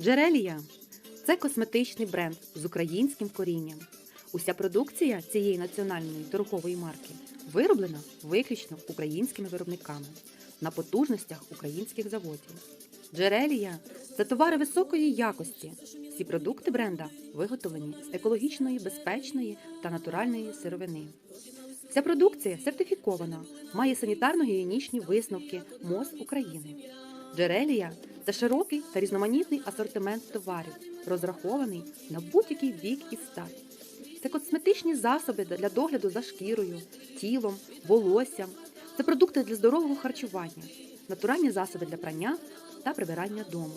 Джерелія це косметичний бренд з українським корінням. Уся продукція цієї національної торгової марки вироблена виключно українськими виробниками на потужностях українських заводів. Джерелія це товари високої якості. Всі продукти бренда виготовлені з екологічної, безпечної та натуральної сировини. Ця продукція сертифікована, має санітарно-гігієнічні висновки МОЗ України. Джерелія це широкий та різноманітний асортимент товарів, розрахований на будь-який вік і стать. Це косметичні засоби для догляду за шкірою, тілом, волоссям. Це продукти для здорового харчування, натуральні засоби для прання та прибирання дому.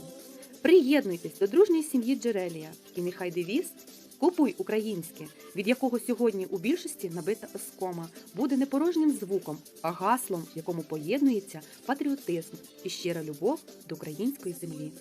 Приєднуйтесь до дружньої сім'ї Джерелія і нехай девіз Купуй українське, від якого сьогодні у більшості набита оскома, буде не порожнім звуком, а гаслом, в якому поєднується патріотизм і щира любов до української землі.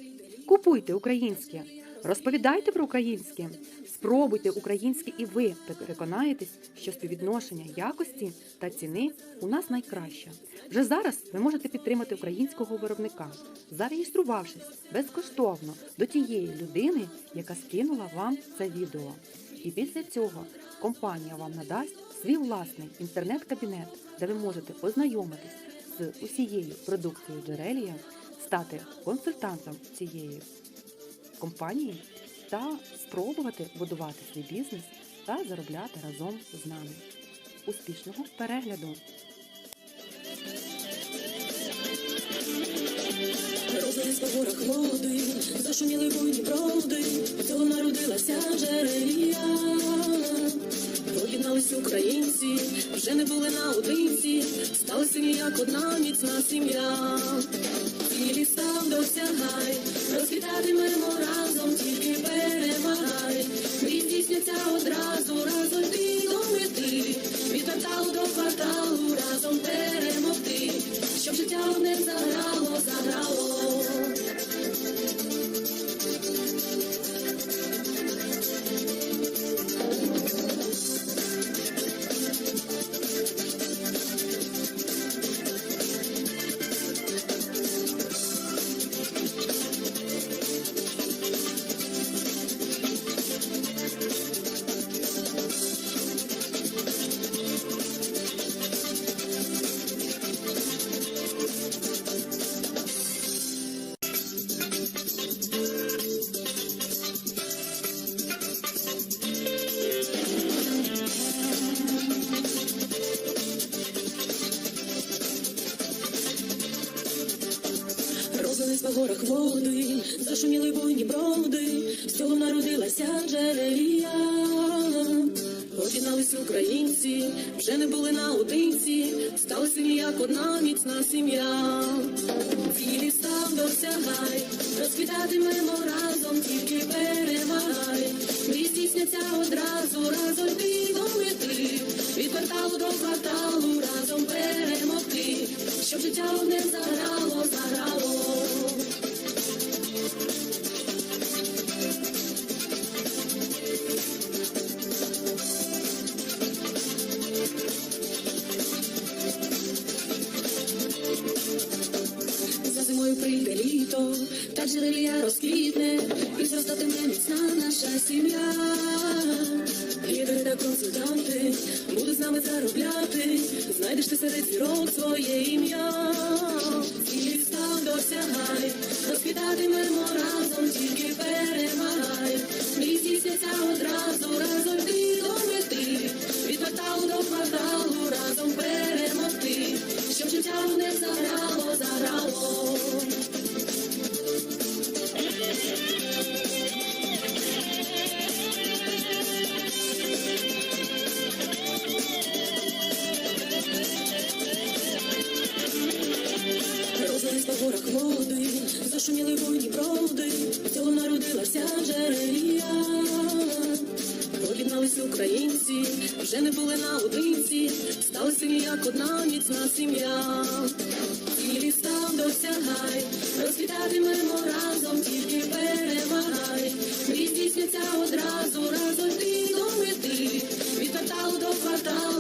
Купуйте українське, розповідайте про українське, спробуйте українське, і ви переконаєтесь, що співвідношення якості та ціни у нас найкраще. Вже зараз ви можете підтримати українського виробника, зареєструвавшись безкоштовно до тієї людини, яка скинула вам це відео. І після цього компанія вам надасть свій власний інтернет-кабінет, де ви можете ознайомитись з усією продукцією Джерелія, стати консультантом цієї компанії та спробувати будувати свій бізнес та заробляти разом з нами. Успішного перегляду! Розлились по горах води, зашуміли буйні броди, цього народилася джерелія. Об'єднались українці, вже не були наодинці, стали сильні, одна міцна сім'я. Цілі став досягай, горах води, зашуміли буйні броди, з цього народилася джерелія. Об'єднались українці, вже не були наодинці, стали сильні, як одна міцна сім'я. Цілі став досягай, розквітатимемо разом, тільки перемагай. Мрій здійсняться одразу, разом ти до мети, від кварталу до кварталу, разом перемогти, щоб життя одне заграло, заграло. Зростатиме міцна наша сім'я. Лідери та консультанти будуть з нами заробляти, знайдеш ти серед зірок своє ім'я. Цілі став досягай, по горах води, зашуміли буйні броди, цього народилася джерелія. Об'єднались українці, вже не були наодинці, стали сильні, як одна міцна сім'я. Цілі став досягай, розквітатимемо разом, тільки перемагай. Мрій здійсняться одразу, разом ти до мети, від кварталу до кварталу,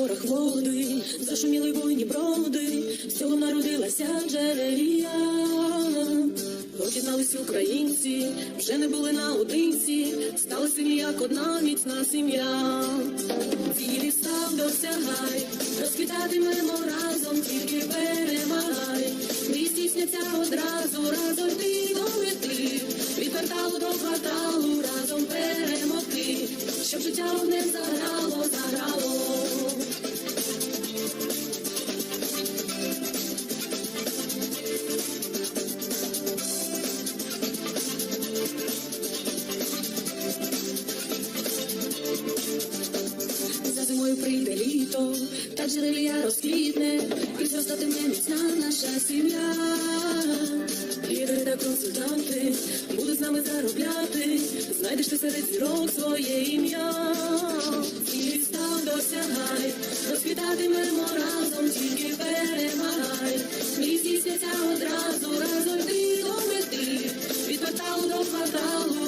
горах води, зашуміли буйні броди, з цього народилася джерелія. І українці, вже не були наодинці, стали сині як одна міцна сім'я. Цілі став досягай, розквітатимемо разом, тільки перемагай. Мрії здійсняться одразу, разом ти до мети, від кварталу до кварталу, разом перемогти, щоб життя вогнем заграло, заграло. Вечір Ілля розквітне, і зростатиме міцна наша сім'я. Лідери та консультанти будуть з нами заробляти. Знайдеш ти серед зірок своє ім'я. І став досягай, розквітатимемо разом, тільки перемагай. Місті святя одразу, разом ти до мети, від кварталу до кварталу.